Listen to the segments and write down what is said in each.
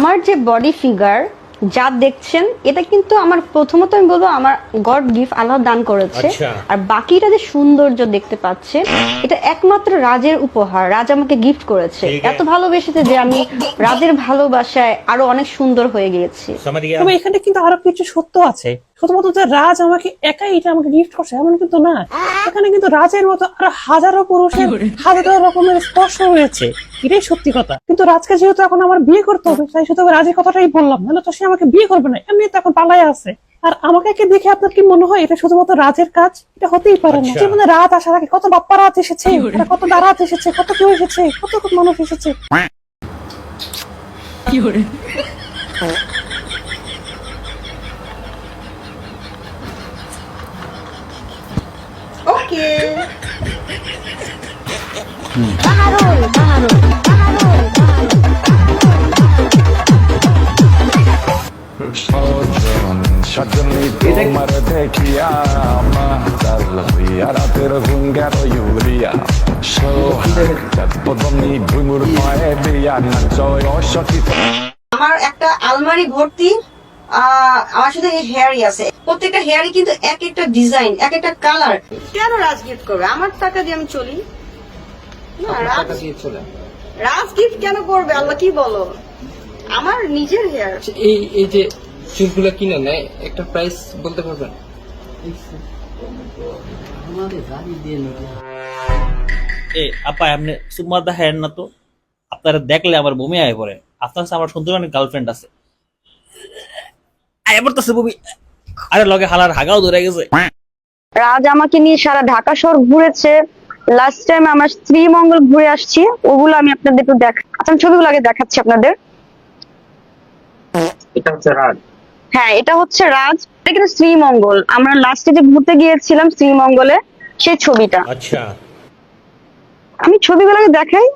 আমার যে body figure যা দেখছেন এটা কিন্তু আমার প্রথমত আমি বলব আমার গড গিফট আল্লাহ দান করেছে। আর বাকিটা যে সৌন্দর্য দেখতে পাচ্ছেন এটা একমাত্র রাজের উপহার। রাজ আমাকে গিফট করেছে। এত ভালোবেসেছে যে আমি রাজের ভালোবাসায় আরও অনেক সুন্দর হয়ে গিয়েছি। তবে এখানে কিন্তু আরও কিছু সত্য আছে। শুধুমাত্র যে রাজ আমাকে একাই এটা আমাকে গিফট করছে এমন কিন্তু না। এখানে কিন্তু রাজের মতো আরও হাজারো পুরুষের হাজারো রকমের স্পর্শ রয়েছে। এটাই সত্যি কথা। কিন্তু রাজকে যেহেতু এখন আমার বিয়ে করতে হবে তাই শুধু রাজের কথাটাই বললাম। নাহলে তো সে আমাকে বিয়ে করবে না এমনি তো এখন পালাই আছে। আর আমাকে দেখে আপনার কি মনে হয়? এটা শুধুমাত্র রাজের কাজ? এটা হতেই পারে না। আচ্ছা। যেমন রাত আসার আগে কত বাপ্পা রাত এসেছে কত দারাত এসেছে কত কেউ এসেছে কত কত মানুষ এসেছে। ওকে অসকিত আমার একটা আলমারি ভর্তি আমার সাথে হেয়ারই আছে। প্রত্যেকটা হেয়ারই কিন্তু এক একটা ডিজাইন এক একটা কালার কেন রাজ গিফট করবে? আমার টাকা দিয়ে আমি চলি। রাজ রাজ গিফট কেন করবে? আল্লাহ কি বলো? আমার নিজের হেয়ার এই এই যে চুলগুলো কিনে নেয় একটা প্রাইস বলতে পারবেন? এ আপা আপনি সুমার দেখেন না তো? আপনারা দেখলে আমার বমি আয় পড়ে। আপনার আমার সুন্দর অনেক গার্লফ্রেন্ড আছে। আয় পড়তেছে বমি। আরে লগে হালার হাগাও ধরে গেছে। রাজ আমাকে নিয়ে সারা ঢাকা শহর ঘুরেছে। লাস্ট টাইম আমার শ্রীমঙ্গল ঘুরে আসছি ওগুলো আমি আপনাদের একটু দেখ আচ্ছা আমি ছবিগুলো আগে দেখাচ্ছি আপনাদের। হ্যাঁ এটা হচ্ছে রাজ। এটা কিন্তু শ্রীমঙ্গল। আমরা লাস্টে যে ঘুরতে গিয়েছিলাম শ্রীমঙ্গলে সেই ছবিটা। আচ্ছা। আমি ছবিগুলো দেখাই।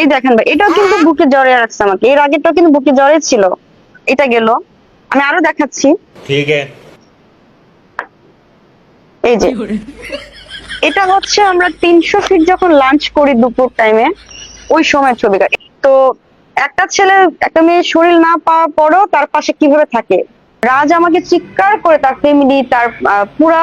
এই দেখেন ভাই এটাও কিন্তু বুকে জ্বরে রাখছে আমাকে। এর আগেরটাও কিন্তু বুকে জ্বরে ছিল। এটা গেল। আমি আরও দেখাচ্ছি। ঠিক আছে। এই যে। এটা হচ্ছে আমরা তিনশো ফিট যখন লাঞ্চ করি দুপুর টাইমে ওই সময় ছবিটা তো একটা ছেলে, একটা মেয়ের শরীর না পাওয়ার পরেও তার পাশে কীভাবে থাকে? রাজ আমাকে চিৎকার করে তার ফ্যামিলি তার পুরা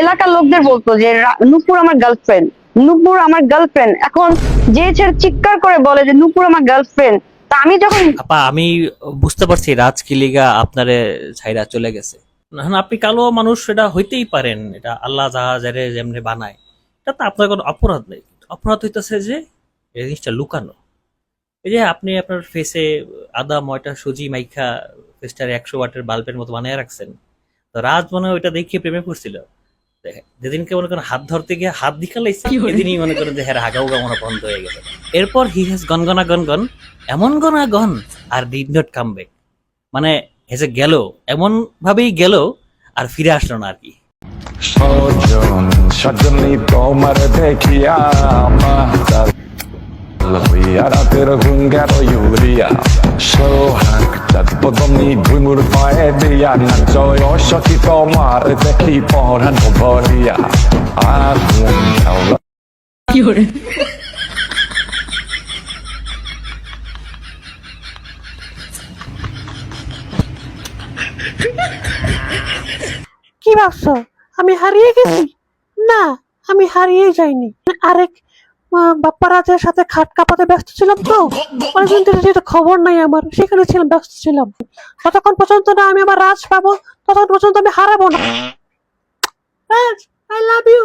এলাকার লোকদের বলতো যে নূপুর আমার গার্লফ্রেন্ড নূপুর আমার গার্লফ্রেন্ড এখন যে ছেলে চিৎকার করে বলে যে, নূপুর আমার গার্লফ্রেন্ড তা আমি যখন আমি বুঝতে পারছি রাজ কিলিগা আপনারে ছাইরা চলে গেছে। আপনি কালো মানুষ এটা হইতেই পারেন। এটা আল্লাহ যাহা যারে যেমনি বানায়। এটা তো আপনার কোনো অপরাধ নেই। অপরাধ হইতেছে যে এই জিনিসটা লুকানো। এই যে আপনি আপনার ফেসে আদা ময়টা সুজি মাইখা ফেসটার একশো ওয়াটের বাল্বের মতো বানিয়ে রাখছেন। তো রাজ মনে হয় ওইটা দেখিয়ে প্রেমে পড়ছিল। দেখে, যেদিনকে মনে করেন হাত ধরতে গিয়ে হাত দিকালাইছে সেদিনই মনে করেন যে হ্যাঁ হাগা উগা মনে বন্ধ হয়ে গেছে। এরপর হি হ্যাজ গনগনা গনগন এমন গনা গন আর ডিড নট কাম ব্যাক মানে হেসে গেল এমন ভাবেই গেল আর ফিরে আসলো না আর কি। সজন সজনী তোমার দেখিয়া মাতাল হইয়া রাতের ঘুম গেল ইউরিয়া। সোহাগ পদমনি ডুমুর পায়ে দিয়া নাচয় অসকি তোমার দেখি পরান ভরিয়া। আগুন খেলা কি ভাবছ আমি হারিয়ে গেছি? না, আমি হারিয়ে যাইনি। আরেক বাপ্পা রাজের সাথে খাট কাপাতে ব্যস্ত ছিলাম তো। অনেকদিন ধরে খবর নাই আমার। সেখানে ছিলাম, ব্যস্ত ছিলাম। ততক্ষণ পর্যন্ত না আমি আমার রাজ পাবো, ততক্ষণ পর্যন্ত আমি হারাবো না। I love you